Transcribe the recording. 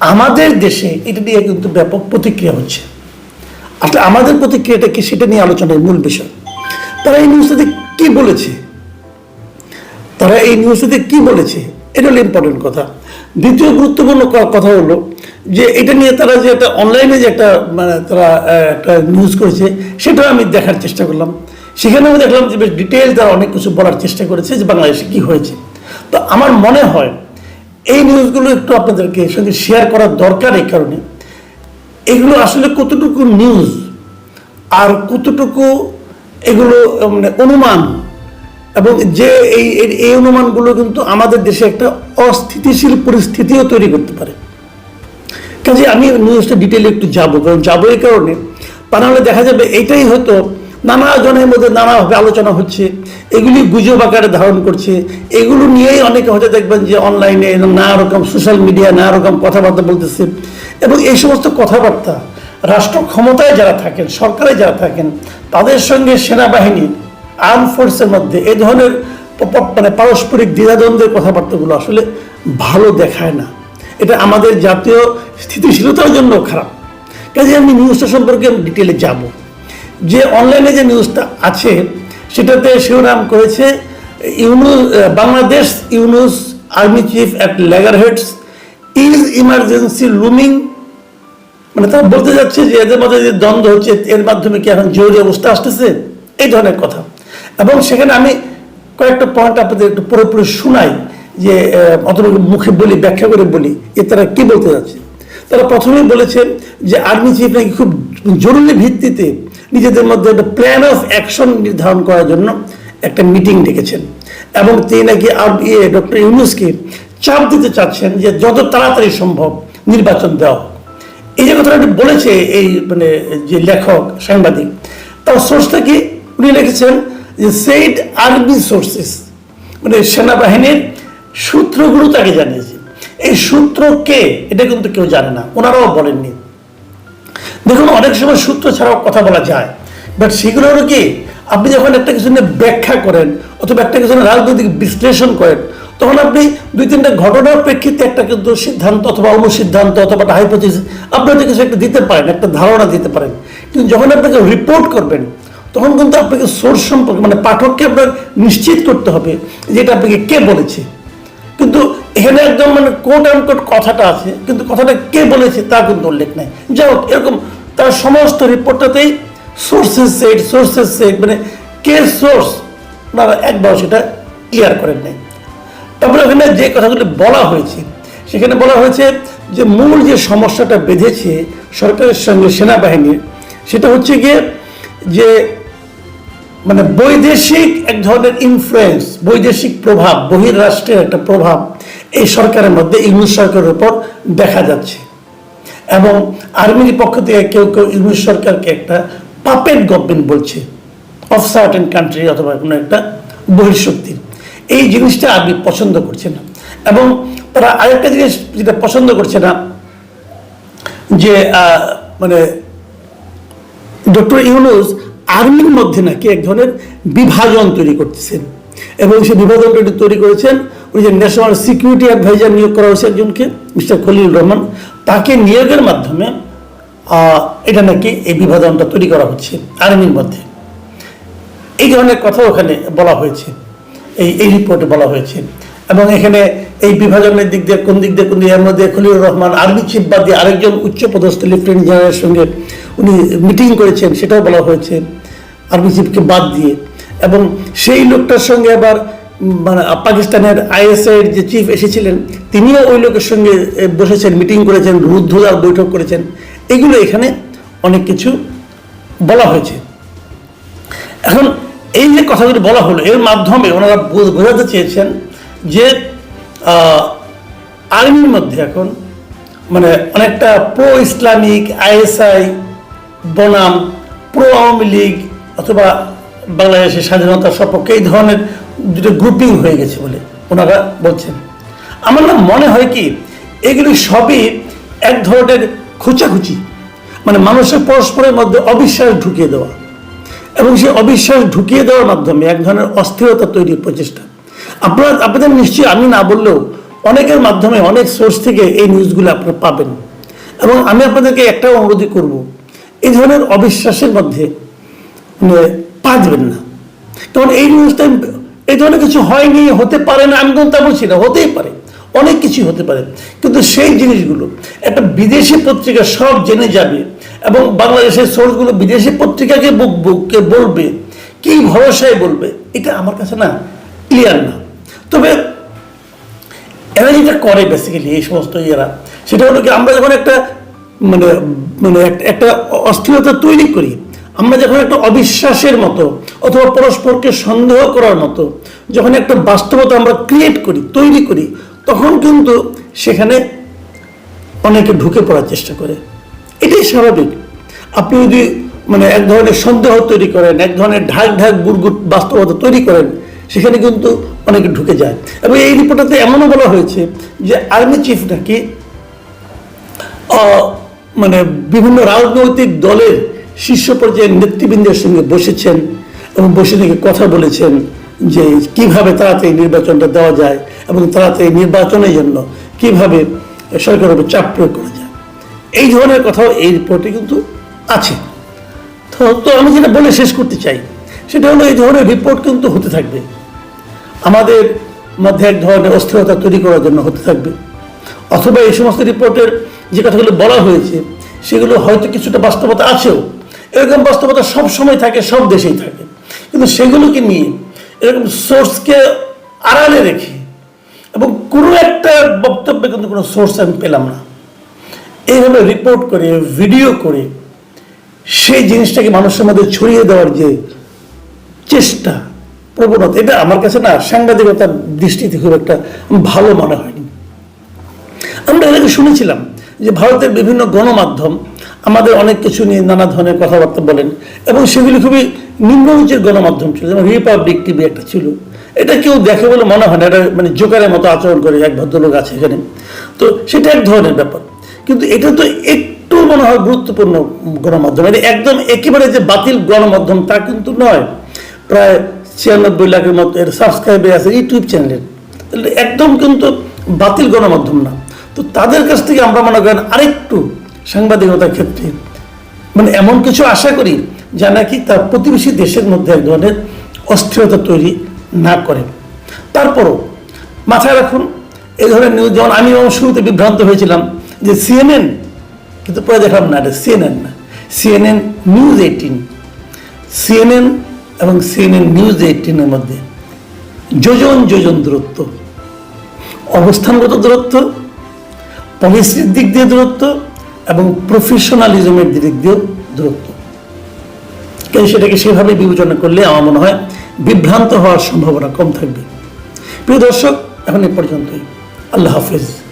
আমাদের দেশে এটা নিয়ে কিন্তু ব্যাপক প্রতিক্রিয়া হচ্ছে। আসলে আমাদের প্রতিক্রিয়াটা কি সেটা নিয়ে আলোচনার মূল বিষয়। তারা এই নিউজটাতে কি বলেছে? তারা এই নিউজটাতে কি বলেছে? এটা হলো ইম্পর্টেন্ট কথা। দ্বিতীয় গুরুত্বপূর্ণ কথা হলো যে এটা নিয়ে তারা যে একটা অনলাইনে যে একটা মানে তারা একটা নিউজ করেছে, সেটাও আমি দেখার চেষ্টা করলাম। সেখানে আমি দেখলাম যে বেশ ডিটেলস তারা অনেক কিছু বলার চেষ্টা করেছে যে বাংলাদেশে কি হয়েছে। তো আমার মনে হয় এই নিউজগুলো একটু আপনাদেরকে সঙ্গে শেয়ার করার দরকার এই কারণে। এগুলো আসলে কতটুকু নিউজ আর কতটুকু এগুলো মানে অনুমান? এবং যে এই, এই- অনুমানগুলো কিন্তু আমাদের দেশে একটা অস্থিতিশীল পরিস্থিতিও তৈরি করতে পারে। কাজে আমি নিউজটা ডিটেলে একটু যাব, কারণ যাব এই কারণে। তা দেখা যাবে এটাই হয়তো নানা জনের মধ্যে নানাভাবে আলোচনা হচ্ছে, এগুলি গুজব আকারে ধারণ করছে। এগুলো নিয়েই অনেকে হয়তো দেখবেন যে অনলাইনে নানা রকম সোশ্যাল মিডিয়া, নানা রকম কথাবার্তা বলতেছে। এবং এই সমস্ত কথাবার্তা রাষ্ট্র ক্ষমতায় যারা থাকেন, সরকারে যারা থাকেন, তাদের সঙ্গে সেনাবাহিনী আর্ম ফোর্সের মধ্যে এ ধরনের মানে পারস্পরিক দ্বিধাদ্বন্দ্বের কথাবার্তাগুলো আসলে ভালো দেখায় না। এটা আমাদের জাতীয় স্থিতিশীলতার জন্য খারাপ। কাজে আমি নিউজটা সম্পর্কে ডিটেলে যাব। যে অনলাইনে যে নিউজটা আছে, সেটাতে শিরোনাম করেছে, Yunus Bangladesh Yunus army chief at loggerheads is emergency looming মানে তারা বলতে যাচ্ছে যে এদের মধ্যে যে দ্বন্দ্ব হচ্ছে, এর মাধ্যমে কি এখন জরুরি অবস্থা আসতেছে? এই ধরনের কথা। এবং সেখানে আমি কয়েকটা পয়েন্ট আপনাদের একটু পুরোপুরি শোনাই, যে অথবা মুখে বলি, ব্যাখ্যা করে বলি যে তারা কি বলতে যাচ্ছে? তারা প্রথমেই বলেছেন যে আর্মি চিফ নাকি খুব জরুরি ভিত্তিতে নিজেদের মধ্যে একটা প্ল্যান অফ অ্যাকশন নির্ধারণ করার জন্য একটা মিটিং ডেকেছেন। এবং তিনি নাকি আর- ইয়ে ডক্টর ইউনুসকে চাপ দিতে চাচ্ছেন যে যত তাড়াতাড়ি সম্ভব নির্বাচন দেওয়া এই যে কথাটা বলেছে এই মানে যে লেখক, সাংবাদিক, তার সোর্সটা কি উনি লিখেছেন যে সেইড আর্মি সোর্সেস মানে সেনাবাহিনীর সূত্রগুলো তাকে জানিয়েছে। এই সূত্র কে? এটা কিন্তু কেউ জানে না। ওনারাও বলেননি। দেখুন, অনেক সময় সূত্র ছাড়াও কথা বলা যায়। বাট সেগুলো হলো কি, আপনি যখন একটা কিছু নিয়ে ব্যাখ্যা করেন, অথবা একটা কিছু রাজনৈতিক বিশ্লেষণ করেন, তখন আপনি দুই তিনটা ঘটনার প্রেক্ষিতে একটা কিন্তু সিদ্ধান্ত অথবা অনুসিদ্ধান্ত অথবা একটা হাইপোথিস আপনি কিছু একটা দিতে পারেন, একটা ধারণা দিতে পারেন। কিন্তু যখন আপনাকে রিপোর্ট করবেন, তখন কিন্তু আপনাকে সোর্স সম্পর্কে মানে পাঠককে আপনার নিশ্চিত করতে হবে যে এটা আপনাকে কে বলেছে। কিন্তু এখানে একদম মানে কোট অ্যান্ড কোট কথাটা আছে, কিন্তু কথাটা কে বলেছে তা কিন্তু উল্লেখ নাই। যাই হোক, এরকম তার সমস্ত রিপোর্টটাতেই সোর্সেস সেট সোর্সেস সেট মানে কে সোর্স ওনারা একবার সেটা ক্লিয়ার করেন নাই। তারপরে ওখানে যে কথাগুলি বলা হয়েছে, সেখানে বলা হয়েছে যে মূল যে সমস্যাটা বেঁধেছে সরকারের সঙ্গে সেনাবাহিনীর সেটা হচ্ছে গিয়ে যে মানে বৈদেশিক এক ধরনের ইনফ্লুয়েন্স বৈদেশিক প্রভাব বহির্রাষ্ট্রের একটা প্রভাব এই সরকারের মধ্যে, ইংলিশ সরকারের উপর দেখা যাচ্ছে। এবং আর্মির পক্ষ থেকে কেউ কেউ ইংলিশ সরকারকে একটা পাপেট গভর্নমেন্ট বলছে অফ সার্টেন কান্ট্রি অথবা কোনো একটা বহিঃশক্তির এই জিনিসটা আর্মি পছন্দ করছে না। এবং তারা আরেকটা জিনিস যেটা পছন্দ করছে না, যে মানে ডক্টর ইউনুস আর্মির মধ্যে নাকি এক ধরনের বিভাজন তৈরি করতেছেন। এবং সেই বিভাজনটা তৈরি করেছেন ওই যে ন্যাশনাল সিকিউরিটি অ্যাডভাইজার নিয়োগ করা হয়েছে একজনকে মিস্টার খলিল রহমান। তাকে নিয়োগের মাধ্যমে এটা নাকি এই বিভাজনটা তৈরি করা হচ্ছে আর্মির মধ্যে। এই ধরনের কথা ওখানে বলা হয়েছে, এই এই রিপোর্টে বলা হয়েছে। এবং এখানে এই বিভাজনের দিক দিয়ে, কোন দিক দিয়ে, কোন দিক এর মধ্যে খলিলুর রহমান আর্মি চিফ বাদ দিয়ে আরেকজন উচ্চপদস্থ লেফটেন্যান্ট জেনারেলের সঙ্গে উনি মিটিং করেছেন, সেটাও বলা হয়েছে আর্মি চিফকে বাদ দিয়ে। এবং সেই লোকটার সঙ্গে আবার মানে পাকিস্তানের আইএসআই যে চিফ এসেছিলেন, তিনিও ওই লোকের সঙ্গে বসেছেন মিটিং করেছেন, রুদ্ধদার বৈঠক করেছেন। এগুলো এখানে অনেক কিছু বলা হয়েছে। এখন, এই যে কথাগুলি বলা হলো, এর মাধ্যমে ওনারা বোঝাতে চেয়েছেন যে আর্মির মধ্যে এখন মানে অনেকটা প্রো ইসলামিক আইএসআই, বনাম প্রো আওয়ামী লীগ অথবা বাংলাদেশের স্বাধীনতার সপক্ষে এই ধরনের দুটো গ্রুপিং হয়ে গেছে বলে ওনারা বলছেন। আমার না মনে হয় কি, এগুলি সবই এক ধরনের খুচাখুচি মানে মানুষের পরস্পরের মধ্যে অবিশ্বাস ঢুকিয়ে দেওয়া এবং সেই অবিশ্বাস ঢুকিয়ে দেওয়ার মাধ্যমে এক ধরনের অস্থিরতা তৈরির প্রচেষ্টা। আপনারা, আপনাদের নিশ্চয়ই আমি না বললেও অনেকের মাধ্যমে, অনেক সোর্স থেকে এই নিউজগুলো আপনারা পাবেন। এবং আমি আপনাদেরকে একটা অনুরোধই করব, এই ধরনের অবিশ্বাসের মধ্যে মানে পা না। কারণ এই নিউজটা এই ধরনের কিছু হয়নি, হতে পারে না, আমি কিন্তু তা বলছি না, হতেই পারে। অনেক কিছু হতে পারে। কিন্তু সেই জিনিসগুলো একটা বিদেশি পত্রিকা সব জেনে যাবে এবং বাংলাদেশের সোর্সগুলো বিদেশি পত্রিকাকে বুক বুককে বলবে, কি ভরসায় বলবে, এটা আমার কাছে না ক্লিয়ার না। তবে এরা যেটা করে বেসিক্যালি এই সমস্ত ইয়েরা, সেটা হলো কি আমরা যখন একটা মানে মানে একটা অস্থিরতা তৈরি করি, আমরা যখন একটা অবিশ্বাসের মতো অথবা পরস্পরকে সন্দেহ করার মতো। যখন একটা বাস্তবতা আমরা ক্রিয়েট করি, তৈরি করি, তখন কিন্তু সেখানে অনেকে ঢুকে পড়ার চেষ্টা করে। এটাই স্বাভাবিক। আপনি যদি মানে এক ধরনের সন্দেহ তৈরি করেন, এক ধরনের ঢাক ঢাক বুড়গুট বাস্তবতা তৈরি করেন, সেখানে কিন্তু অনেকে ঢুকে যায়। এবং এই রিপোর্টটাতে এমনও বলা হয়েছে যে আর্মি চিফ নাকি মানে বিভিন্ন রাজনৈতিক দলের শীর্ষ পর্যায়ের নেতৃবৃন্দের সঙ্গে বসেছেন। এবং বসে থেকে কথা বলেছেন যে কীভাবে তাড়াতাড়ি নির্বাচনটা দেওয়া যায় এবং তাড়াতাড়ি নির্বাচনের জন্য কীভাবে সরকারের উপর চাপ প্রয়োগ করা যায়। এই ধরনের কথাও এই রিপোর্টে কিন্তু আছে। তো তো আমি যেটা বলে শেষ করতে চাই, সেটা হলো এই ধরনের রিপোর্ট কিন্তু হতে থাকবে। আমাদের মধ্যে এক ধরনের অস্থিরতা তৈরি করার জন্য হতে থাকবে। অথবা এই সমস্ত রিপোর্টের যে কথাগুলো বলা হয়েছে, সেগুলো হয়তো কিছুটা বাস্তবতা আছেও। এরকম বাস্তবতা সব সময় থাকে, সব দেশেই থাকে। কিন্তু সেগুলোকে নিয়ে এরকম সোর্সকে আড়ালে রেখে এবং কোনো একটা বক্তব্যে কিন্তু কোনো সোর্স আমি পেলাম না। এইভাবে রিপোর্ট করে ভিডিও করে সেই জিনিসটাকে মানুষের মধ্যে ছড়িয়ে দেওয়ার যে চেষ্টা, প্রবণতা, এটা আমার কাছে না সাংবাদিকতার দৃষ্টিতে খুব একটা ভালো মনে হয়নি আমরা আগে শুনেছিলাম যে ভারতের বিভিন্ন গণমাধ্যম আমাদের অনেক কিছু নিয়ে নানা ধরনের কথাবার্তা বলেন এবং সেগুলি খুবই নিম্নরুচির গণমাধ্যম ছিল, যেমন রিপাবলিক টিভি একটা ছিল। এটা কেউ দেখে বলে মনে হয় না, এটা মানে জোকারের মতো আচরণ করে এক ভদ্রলোক আছে এখানে। তো সেটা এক ধরনের ব্যাপার। কিন্তু এটা তো একটু মনে হয় গুরুত্বপূর্ণ গণমাধ্যম। এটা একদম একেবারে যে বাতিল গণমাধ্যম তা কিন্তু নয়। প্রায় ছিয়ানব্বই লাখের মতো এর সাবস্ক্রাইবে আছে ইউটিউব চ্যানেলের একদম কিন্তু বাতিল গণমাধ্যম না। তো তাদের কাছ থেকে আমরা মনে করেন আরেকটু সাংবাদিকতার ক্ষেত্রে মানে এমন কিছু আশা করি যা নাকি তার প্রতিবেশী দেশের মধ্যে এক ধরনের অস্থিরতা তৈরি না করে। তারপরও মাথায় রাখুন এই ধরনের নিউজ যেমন আমি শুরুতে বিভ্রান্ত হয়েছিলাম যে সিএনএন কিন্তু পরে দেখলাম না, এটা সিএনএন না। সিএনএন নিউজ এইটিন সিএনএন এবং সিএনএন নিউজ এইটিনের মধ্যে যোজন যোজন দূরত্ব। অবস্থানগত দূরত্ব পলিসির দিক দিয়ে দূরত্ব এবং প্রফেশনালিজমের দিক দিয়েও দূরত্ব। সেটাকে সেভাবে বিবেচনা করলে আমার মনে হয় বিভ্রান্ত হওয়ার সম্ভাবনা কম থাকবে। প্রিয় দর্শক, এখন এ পর্যন্তই। আল্লাহ হাফিজ।